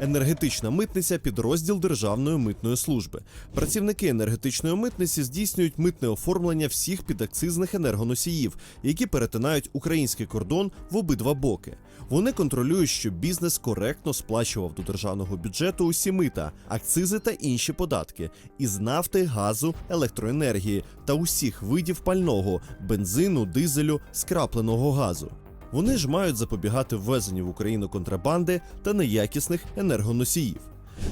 Енергетична митниця підрозділ Державної митної служби. Працівники енергетичної митниці здійснюють митне оформлення всіх підакцизних енергоносіїв, які перетинають український кордон в обидва боки. Вони контролюють, щоб бізнес коректно сплачував до державного бюджету усі мита, акцизи та інші податки із нафти, газу, електроенергії та усіх видів пального, бензину, дизелю, скрапленого газу. Вони ж мають запобігати ввезенню в Україну контрабанди та неякісних енергоносіїв.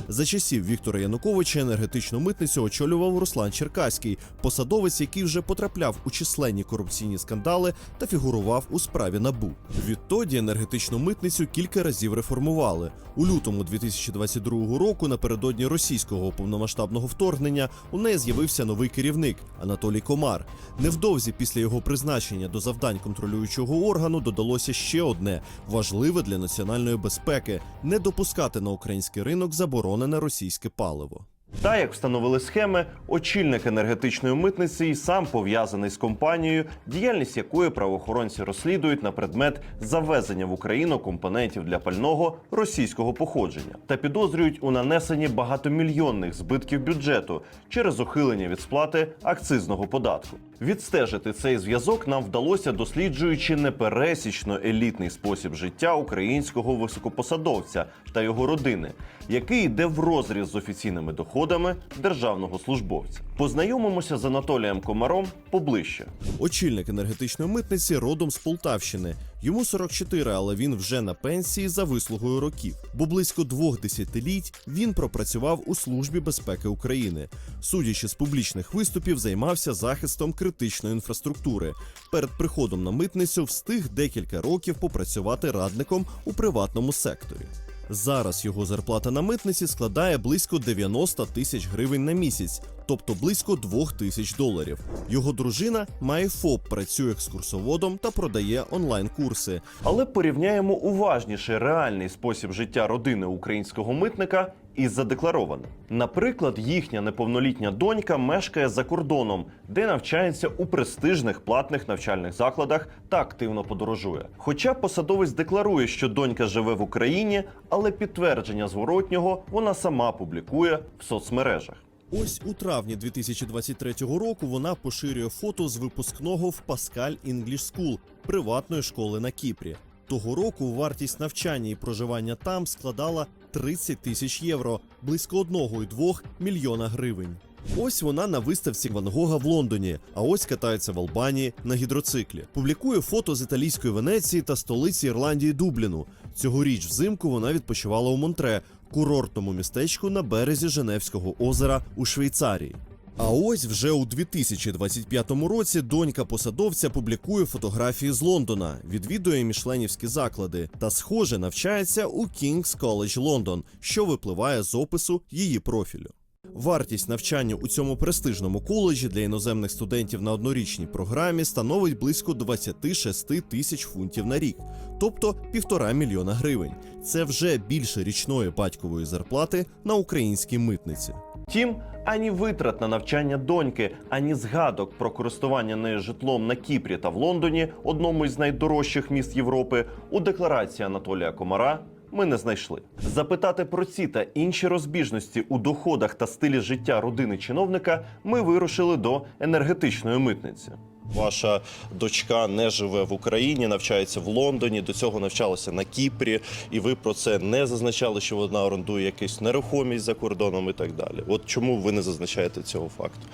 За часів Віктора Януковича енергетичну митницю очолював Руслан Черкаський, посадовець, який вже потрапляв у численні корупційні скандали та фігурував у справі НАБУ. Відтоді енергетичну митницю кілька разів реформували. У лютому 2022 року, напередодні російського повномасштабного вторгнення, у неї з'явився новий керівник Анатолій Комар. Невдовзі після його призначення до завдань контролюючого органу додалося ще одне важливе для національної безпеки не допускати на український ринок заборонене російське паливо. Та як встановили схеми, очільник енергетичної митниці і сам пов'язаний з компанією, діяльність якої правоохоронці розслідують на предмет завезення в Україну компонентів для пального російського походження та підозрюють у нанесенні багатомільйонних збитків бюджету через ухилення від сплати акцизного податку. Відстежити цей зв'язок нам вдалося, досліджуючи непересічно елітний спосіб життя українського високопосадовця та його родини, який йде в розріз з офіційними доходами державного службовця. Познайомимося з Анатолієм Комаром поближче. Очільник енергетичної митниці родом з Полтавщини. Йому 44, але він вже на пенсії за вислугою років. Бо близько двох десятиліть він пропрацював у службі безпеки України. Судячи з публічних виступів, займався захистом критичної інфраструктури. Перед приходом на митницю встиг декілька років попрацювати радником у приватному секторі. Зараз його зарплата на митниці складає близько 90 тисяч гривень на місяць, тобто близько 2 тисяч доларів. Його дружина має ФОП, працює екскурсоводом та продає онлайн-курси. Але порівняємо уважніше реальний спосіб життя родини українського митника із задекларованим. Наприклад, їхня неповнолітня донька мешкає за кордоном, де навчається у престижних платних навчальних закладах та активно подорожує. Хоча посадовець декларує, що донька живе в Україні, але підтвердження зворотнього вона сама публікує в соцмережах. Ось у травні 2023 року вона поширює фото з випускного в Pascal English School приватної школи на Кіпрі. Того року вартість навчання і проживання там складала 30 тисяч євро, близько 1,2 мільйона гривень. Ось вона на виставці Ван Гога в Лондоні, а ось катається в Албанії на гідроциклі. Публікує фото з італійської Венеції та столиці Ірландії Дубліну. Цьогоріч взимку вона відпочивала у Монтре, курортному містечку на березі Женевського озера у Швейцарії. А ось вже у 2025 році донька посадовця публікує фотографії з Лондона, відвідує мішленівські заклади та, схоже, навчається у King's College London, що випливає з опису її профілю. Вартість навчання у цьому престижному коледжі для іноземних студентів на однорічній програмі становить близько 26 тисяч фунтів на рік, тобто півтора мільйона гривень. Це вже більше річної батькової зарплати на українській митниці. Втім, ані витрат на навчання доньки, ані згадок про користування нею житлом на Кіпрі та в Лондоні, одному із найдорожчих міст Європи, у декларації Анатолія Комара ми не знайшли. Запитати про ці та інші розбіжності у доходах та стилі життя родини чиновника ми вирушили до енергетичної митниці. Ваша дочка не живе в Україні, навчається в Лондоні. До цього навчалася на Кіпрі, і ви про це не зазначали, що вона орендує якусь нерухомість за кордоном і так далі. От чому ви не зазначаєте цього факту?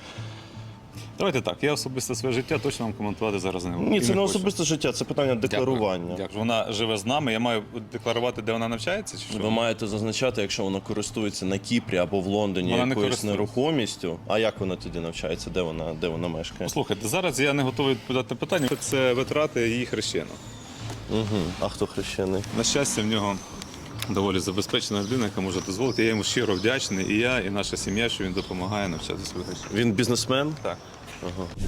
Давайте так. Я особисте своє життя точно вам коментувати зараз не Ні, це не хочу. особисте життя, це питання декларування. Дякую. Вона живе з нами. Я маю декларувати, де вона навчається, чи що? Ви маєте зазначати, якщо вона користується на Кіпрі або в Лондоні Вона не якоюсь користується. нерухомістю. А як вона тоді навчається? Де вона де вона мешкає? Послухайте, зараз я не готовий відповідати на питання. Це витрати її хрещена. Угу. А хто хрещений? На щастя, в нього доволі забезпечена людина, яка може дозволити. Я йому щиро вдячний, і я, і наша сім'я, що він допомагає навчати своїх. Він бізнесмен? Так.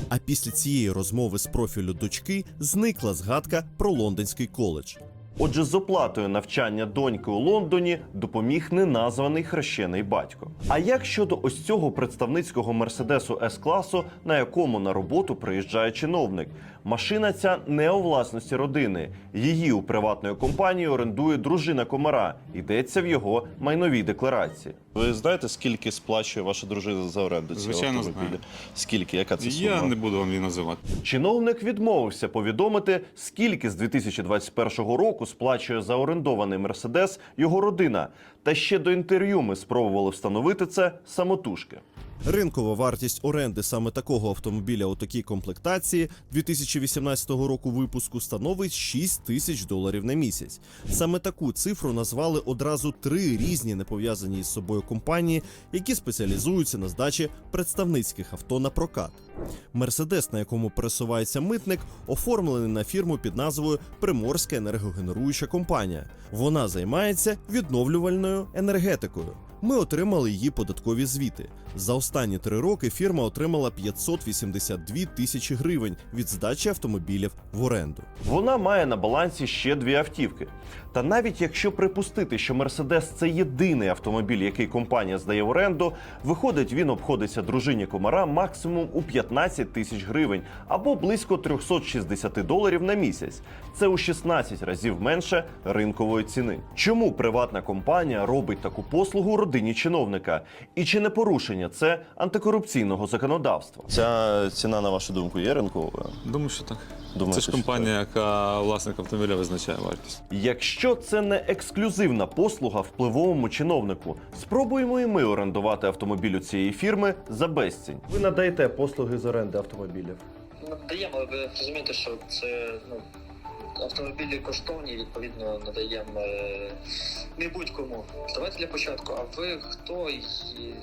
А після цієї розмови з профілю дочки зникла згадка про лондонський коледж. Отже, з оплатою навчання доньки у Лондоні допоміг неназваний хрещений батько. А як щодо ось цього представницького мерседесу с класу, на якому на роботу приїжджає чиновник? Машина ця не у власності родини. Її у приватної компанії орендує дружина комара. Йдеться в його майновій декларації. Ви знаєте, скільки сплачує ваша дружина за оренду цього Звичайно, автомобіля? знаю. Скільки? Яка це сума? Я не буду вам її називати. Чиновник відмовився повідомити, скільки з 2021 року сплачує за орендований мерседес його родина. Та ще до інтерв'ю ми спробували встановити це самотужки. Ринкова вартість оренди саме такого автомобіля у такій комплектації 2018 року випуску становить 6 тисяч доларів на місяць. Саме таку цифру назвали одразу три різні непов'язані із собою компанії, які спеціалізуються на здачі представницьких авто на прокат. Мерседес, на якому пересувається митник, оформлений на фірму під назвою Приморська енергогенеруюча компанія. Вона займається відновлювальною енергетикою. Ми отримали її податкові звіти. За останні три роки фірма отримала 582 тисячі гривень від здачі автомобілів в оренду. Вона має на балансі ще дві автівки. Та навіть якщо припустити, що Мерседес це єдиний автомобіль, який компанія здає в оренду, виходить, він обходиться дружині комара максимум у 15 тисяч гривень або близько 360 доларів на місяць. Це у 16 разів менше ринкової ціни. Чому приватна компанія робить таку послугу родині чиновника? І чи не порушення це антикорупційного законодавства? Ця ціна, на вашу думку, є ринковою? Думаю, що так. Думаєте, це ж що компанія, яка власник автомобіля визначає вартість. Якщо це не ексклюзивна послуга впливовому чиновнику, спробуємо і ми орендувати автомобіль у цієї фірми за безцінь. Ви надаєте послуги з оренди автомобілів. Надаємо, але ви розумієте, що це ну, автомобілі коштовні, відповідно, надаємо е, не будь-кому. Давайте для початку, а ви хто і, і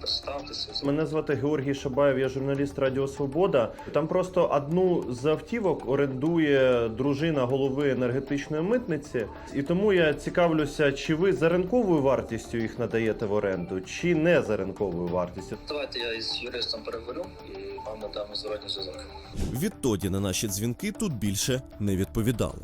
представтеся? Мене звати Георгій Шабаєв, я журналіст Радіо Свобода. Там просто одну з автівок орендує дружина голови енергетичної митниці, і тому я цікавлюся, чи ви за ринковою вартістю їх надаєте в оренду, чи не за ринковою вартістю. Давайте я із юристом переговорю і вам надам зворотній зв'язок. Відтоді на наші дзвінки тут більше не відповідали.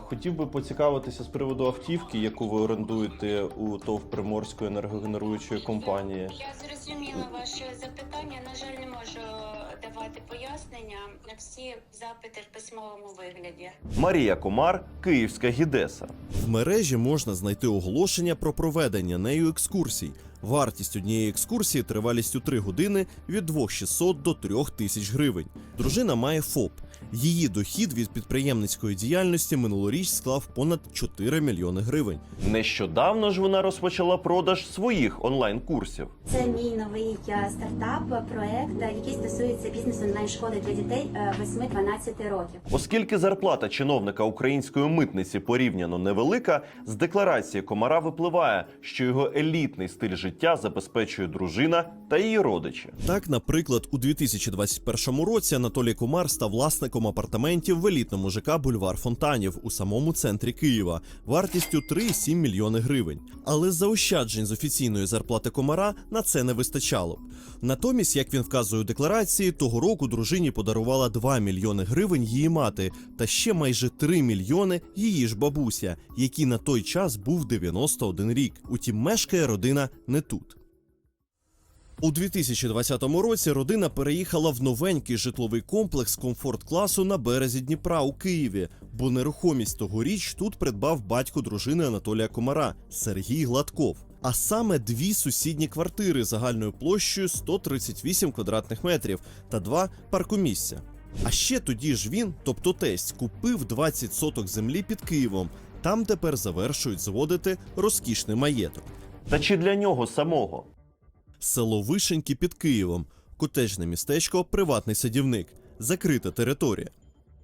Хотів би поцікавитися з приводу автівки, яку ви орендуєте у ТОВ Приморської енергогенеруючої компанії. Я зрозуміла ваше запитання. На жаль, не можу давати пояснення на всі запити в письмовому вигляді. Марія Комар, Київська гідеса. В мережі можна знайти оголошення про проведення нею екскурсій. Вартість однієї екскурсії тривалістю 3 години від 2600 до 3000 гривень. Дружина має ФОП. Її дохід від підприємницької діяльності минулоріч склав понад 4 мільйони гривень. Нещодавно ж вона розпочала продаж своїх онлайн-курсів. Це мій новий стартап, проект, е, який стосується бізнесу онлайн школи для дітей е, 8-12 років. Оскільки зарплата чиновника української митниці порівняно невелика, з декларації комара випливає, що його елітний стиль життя забезпечує дружина та її родичі. Так, наприклад, у 2021 році Анатолій Комар став власником апартаментів в елітному ЖК Бульвар Фонтанів у самому центрі Києва вартістю 3,7 мільйони гривень. Але заощаджень з офіційної зарплати комара на це не вистачало. Натомість, як він вказує у декларації, того року дружині подарувала 2 мільйони гривень її мати, та ще майже 3 мільйони її ж бабуся, якій на той час був 91 рік. Утім, мешкає родина не тут. У 2020 році родина переїхала в новенький житловий комплекс комфорт-класу на березі Дніпра у Києві, бо нерухомість тогоріч тут придбав батько дружини Анатолія Комара Сергій Гладков. А саме дві сусідні квартири загальною площею 138 квадратних метрів та два паркомісця. А ще тоді ж він, тобто тесть, купив 20 соток землі під Києвом. Там тепер завершують зводити розкішний маєток. Та чи для нього самого? Село Вишеньки під Києвом, котежне містечко, приватний садівник, закрита територія.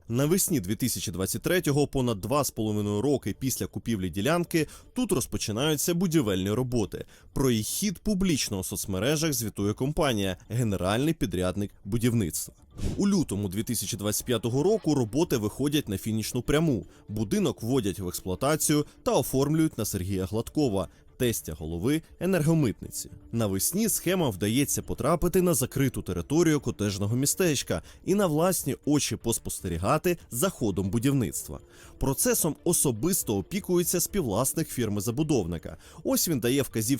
Навесні 2023-го, понад два з половиною роки після купівлі ділянки, тут розпочинаються будівельні роботи. Про їх хід публічно у соцмережах звітує компанія Генеральний підрядник будівництва. У лютому 2025 року роботи виходять на фінішну пряму. Будинок вводять в експлуатацію та оформлюють на Сергія Гладкова. Тестя голови енергомитниці. Навесні схема вдається потрапити на закриту територію котежного містечка і на власні очі поспостерігати за ходом будівництва. Процесом особисто опікується співвласник фірми забудовника. Ось він дає вказівки